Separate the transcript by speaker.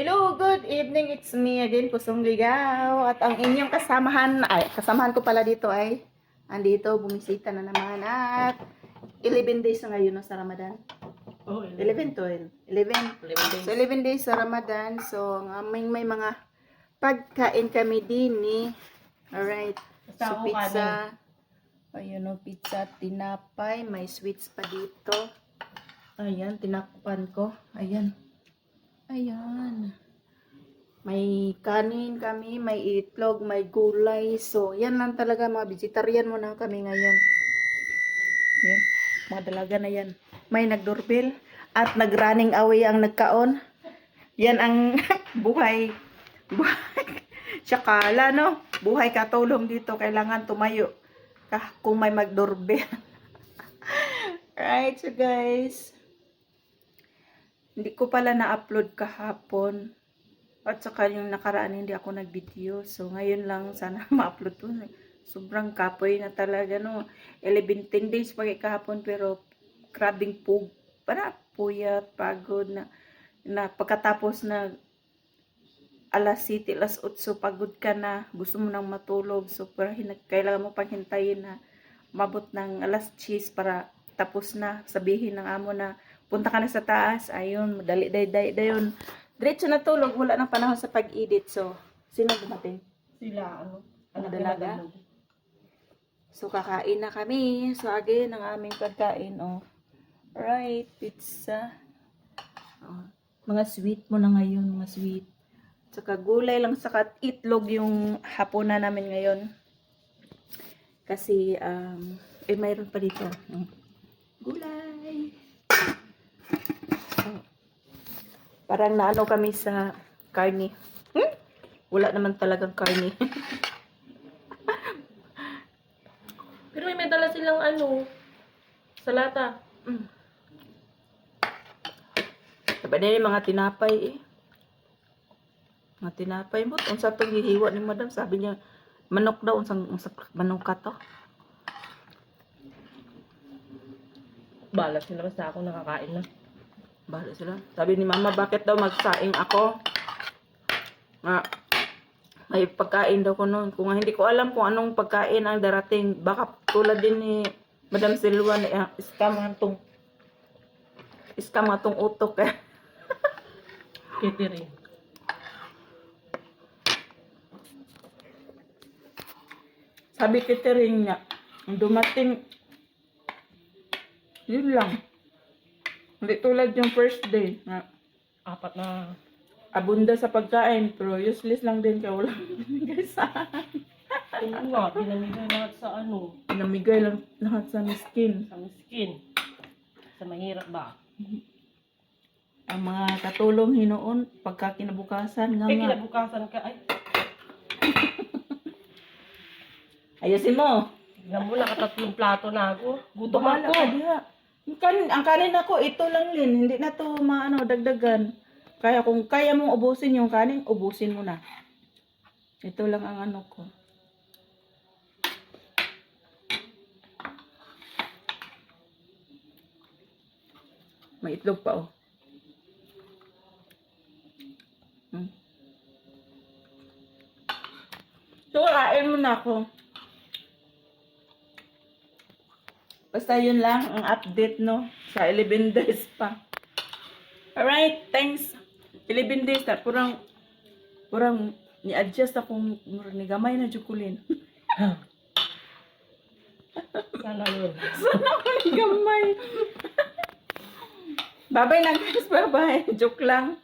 Speaker 1: Hello, good evening. It's me again, Pusong Ligaw. At ang inyong kasamahan, ay, kasamahan ko pala dito ay, andito, bumisita na naman. At 11 days na ngayon no, sa Ramadan.
Speaker 2: Oh,
Speaker 1: 11 to 11. 11. So, 11 days sa Ramadan. So, aming may mga pagkain kami din ni. Alright. So, pizza. Ayun o, pizza, tinapay. May sweets pa dito. Ayan, tinakpan ko. Ayan. Ayan. May kanin kami, may itlog, may gulay. So, yan lang talaga mga vegetarian mo na kami ngayon. Yan. Mga dalaga na yan. May nagdoorbell at nag-running away ang nagkaon. Yan ang buhay. Buhay. Tsakala, no? Buhay katulong dito. Kailangan tumayo. Kung may magdoorbell. right, so guys. Hindi ko pala na-upload kahapon. At saka yung nakaraan hindi ako nag-video. So, ngayon lang sana ma-upload to. Sobrang kapoy na talaga, no? 11 10 days pa kay kahapon, pero grabing pug. Para puyat, pagod na. na pagkatapos na alas 7, alas 8, pagod ka na. Gusto mo nang matulog. So, para kailangan mo pang hintayin na mabot ng alas 10 para tapos na. Sabihin ng amo na punta ka na sa taas. Ayun, madali day day dayon. Diretso na tulog, wala nang panahon sa pag-edit. So, sino dumating?
Speaker 2: Sila, ano?
Speaker 1: Ang
Speaker 2: anak
Speaker 1: dalaga?
Speaker 2: ano.
Speaker 1: So, kakain na kami. So, again, ang aming pagkain, oh. Right, pizza. Oh, mga sweet mo na ngayon, mga sweet. Tsaka gulay lang, saka itlog yung hapunan namin ngayon. Kasi, um, eh, mayroon pa dito. Mm. Gulay. Parang naano kami sa karne. Hmm? Wala naman talagang karne.
Speaker 2: Pero may dala silang ano, salata.
Speaker 1: Mm. Diba na yung mga tinapay eh. Mga tinapay mo. Unsa itong hihiwa ni madam. Sabi niya, manok daw. Unsang, unsang manok ka to.
Speaker 2: Balat sila basta ako nakakain na.
Speaker 1: Bahala sila. Sabi ni mama, bakit daw magsaing ako? Nga, may pagkain daw ko noon. Kung hindi ko alam kung anong pagkain ang darating, baka tulad din ni Madam Silva na uh, scam nga tong scam nga tong utok eh.
Speaker 2: Catering.
Speaker 1: Sabi catering niya, dumating, yun lang. Hindi tulad yung first day, na
Speaker 2: Apat na.
Speaker 1: abunda sa pagkain, pero useless lang din kaya walang binigay sa akin.
Speaker 2: Oo nga, pinamigay lahat sa ano,
Speaker 1: Namigay lang lahat sa miskin.
Speaker 2: sa miskin. Sa mahirap ba?
Speaker 1: Ang mga katulong hinoon, pagka kinabukasan, nga
Speaker 2: Eh,
Speaker 1: nga.
Speaker 2: kinabukasan ka, ay,
Speaker 1: Ayusin mo.
Speaker 2: tignan mo, nakatatlong plato na ako. Gutom
Speaker 1: Bahala
Speaker 2: ako.
Speaker 1: ka diha. Kanin, ang kanin ako, ito lang din. Hindi na to maano, dagdagan. Kaya kung kaya mong ubusin yung kanin, ubusin mo na. Ito lang ang ano ko. May itlog pa oh. Hmm. So, kain mo na ako. Basta yun lang ang update, no? Sa 11 days pa. Alright, thanks. 11 days na. Purang, purang, ni-adjust akong, ni gamay na jukulin.
Speaker 2: Sana yun.
Speaker 1: Sana ako ni gamay. Babay na guys, bye-bye. Joke lang.